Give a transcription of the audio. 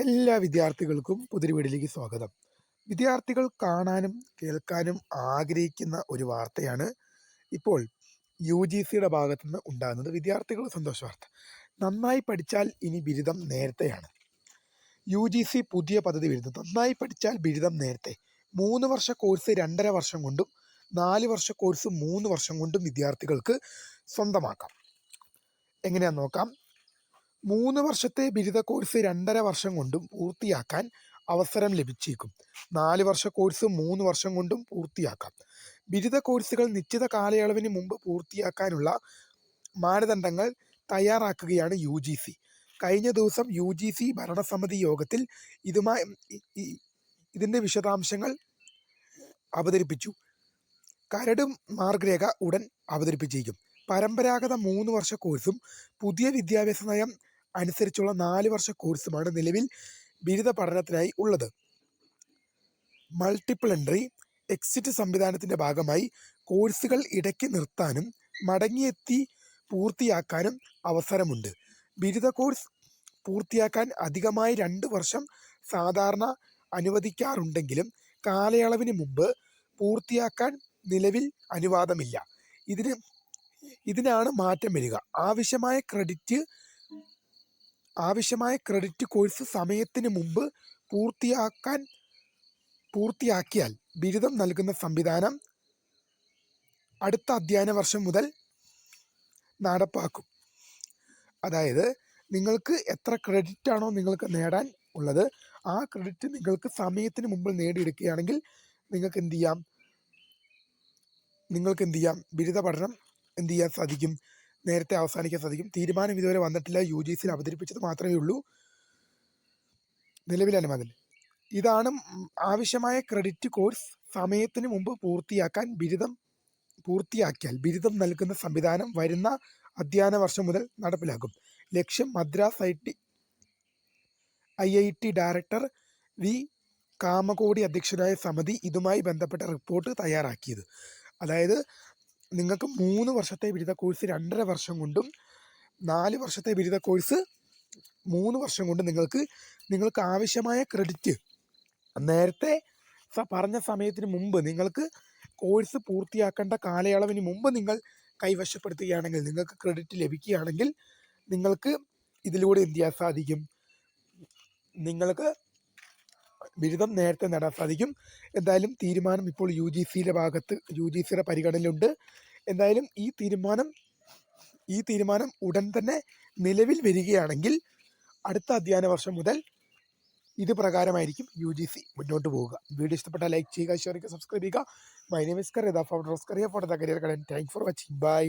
എല്ലാ വിദ്യാർത്ഥികൾക്കും പുതിരിവീടിലേക്ക് സ്വാഗതം. വിദ്യാർത്ഥികൾ കാണാനും കേൾക്കാനും ആഗ്രഹിക്കുന്ന ഒരു വാർത്തയാണ് ഇപ്പോൾ യു ജി സിയുടെ ഭാഗത്തു നിന്ന് ഉണ്ടാകുന്നത് വിദ്യാർത്ഥികൾ സന്തോഷ വാർത്ത നന്നായി പഠിച്ചാൽ ഇനി ബിരുദം നേരത്തെയാണ്. യു ജി സി പുതിയ പദ്ധതി വരുന്നു നന്നായി പഠിച്ചാൽ ബിരുദം നേരത്തെ. മൂന്ന് വർഷ കോഴ്സ് രണ്ടര വർഷം കൊണ്ടും നാല് വർഷ കോഴ്സ് മൂന്ന് വർഷം കൊണ്ടും വിദ്യാർത്ഥികൾക്ക് സ്വന്തമാക്കാം. എങ്ങനെയാണെന്ന് നോക്കാം. മൂന്ന് വർഷത്തെ ബിരുദ കോഴ്സ് രണ്ടര വർഷം കൊണ്ടും പൂർത്തിയാക്കാൻ അവസരം ലഭിച്ചേക്കും. നാല് വർഷ കോഴ്സ് മൂന്ന് വർഷം കൊണ്ടും പൂർത്തിയാക്കാം. ബിരുദ കോഴ്സുകൾ നിശ്ചിത കാലയളവിന് മുമ്പ് പൂർത്തിയാക്കാനുള്ള മാനദണ്ഡങ്ങൾ തയ്യാറാക്കുകയാണ് യു ജി സി. കഴിഞ്ഞ ദിവസം യു ജി സി ഭരണസമിതി യോഗത്തിൽ ഇതുമായി ഇതിന്റെ വിശദാംശങ്ങൾ അവതരിപ്പിച്ചു. കരട് മാർഗരേഖ ഉടൻ അവതരിപ്പിച്ചിരിക്കും പരമ്പരാഗത മൂന്ന് വർഷ കോഴ്സും പുതിയ വിദ്യാഭ്യാസ നയം അനുസരിച്ചുള്ള നാല് വർഷ കോഴ്സുമാണ് നിലവിൽ ബിരുദ പഠനത്തിനായി ഉള്ളത്. മൾട്ടിപ്പിൾ എൻട്രി എക്സിറ്റ് സംവിധാനത്തിന്റെ ഭാഗമായി കോഴ്സുകൾ ഇടയ്ക്ക് നിർത്താനും മടങ്ങിയെത്തി പൂർത്തിയാക്കാനും അവസരമുണ്ട്. ബിരുദ കോഴ്സ് പൂർത്തിയാക്കാൻ അധികമായി രണ്ട് വർഷം സാധാരണ അനുവദിക്കാറുണ്ടെങ്കിലും കാലയളവിന് മുമ്പ് പൂർത്തിയാക്കാൻ നിലവിൽ അനുവാദമില്ല. ഇതിന് ഇതിനാണ് മാറ്റം വരിക. ആവശ്യമായ ക്രെഡിറ്റ് ആവശ്യമായ ക്രെഡിറ്റ് കോഴ്സ് സമയത്തിന് മുമ്പ് പൂർത്തിയാക്കാൻ പൂർത്തിയാക്കിയാൽ ബിരുദം നൽകുന്ന സംവിധാനം അടുത്ത അധ്യയന വർഷം മുതൽ നടപ്പാക്കും. അതായത് നിങ്ങൾക്ക് എത്ര ക്രെഡിറ്റ് ആണോ നിങ്ങൾക്ക് നേടാൻ ഉള്ളത് ആ ക്രെഡിറ്റ് നിങ്ങൾക്ക് സമയത്തിന് മുമ്പ് നേടിയെടുക്കുകയാണെങ്കിൽ നിങ്ങൾക്ക് എന്ത് ചെയ്യാം? നിങ്ങൾക്ക് എന്ത് ചെയ്യാം? ബിരുദ പഠനം എന്ത് ചെയ്യാൻ സാധിക്കും? നേരത്തെ അവസാനിക്കാൻ സാധിക്കും. തീരുമാനം ഇതുവരെ വന്നിട്ടില്ല. യു ജി സിയിൽ അവതരിപ്പിച്ചത് മാത്രമേ ഉള്ളൂ. നിലവിലെ അനുമതി ഇതാണ് ആവശ്യമായ ക്രെഡിറ്റ് കോഴ്സ് സമയത്തിന് മുമ്പ് പൂർത്തിയാക്കാൻ ബിരുദം പൂർത്തിയാക്കിയാൽ ബിരുദം നൽകുന്ന സംവിധാനം വരുന്ന അധ്യയന വർഷം മുതൽ നടപ്പിലാക്കും. ലക്ഷ്യം Madras I T I I T director V Kamakoti അധ്യക്ഷനായ സമിതി ഇതുമായി ബന്ധപ്പെട്ട റിപ്പോർട്ട് തയ്യാറാക്കിയത്. അതായത് നിങ്ങൾക്ക് മൂന്ന് വർഷത്തെ ബിരുദ കോഴ്സ് രണ്ടര വർഷം കൊണ്ടും നാല് വർഷത്തെ ബിരുദ കോഴ്സ് മൂന്ന് വർഷം കൊണ്ട് നിങ്ങൾക്ക് നിങ്ങൾക്ക് ആവശ്യമായ ക്രെഡിറ്റ് നേരത്തെ പറഞ്ഞ സമയത്തിന് മുമ്പ് നിങ്ങൾക്ക് കോഴ്സ് പൂർത്തിയാക്കേണ്ട കാലയളവിന് മുമ്പ് നിങ്ങൾ കൈവശപ്പെടുത്തുകയാണെങ്കിൽ നിങ്ങൾക്ക് ക്രെഡിറ്റ് ലഭിക്കുകയാണെങ്കിൽ നിങ്ങൾക്ക് ഇതിലൂടെ എന്ത് ചെയ്യാൻ സാധിക്കും? നിങ്ങൾക്ക് ബിരുദം നേരത്തെ നേടാൻ സാധിക്കും. എന്തായാലും തീരുമാനം ഇപ്പോൾ യു ജി സിയുടെ ഭാഗത്ത് യു ജി സിയുടെ പരിഗണനയിലുണ്ട്. എന്തായാലും ഈ തീരുമാനം ഈ തീരുമാനം ഉടൻ തന്നെ നിലവിൽ വരികയാണെങ്കിൽ അടുത്ത അധ്യയന വർഷം മുതൽ ഇത് പ്രകാരമായിരിക്കും യു ജി സി മുന്നോട്ട് പോവുക. വീഡിയോ ഇഷ്ടപ്പെട്ടാൽ ലൈക്ക് ചെയ്യുക ഷെയർ ചെയ്യുക സബ്സ്ക്രൈബ് ചെയ്യുക. My name for the career കടൻ thank for watching by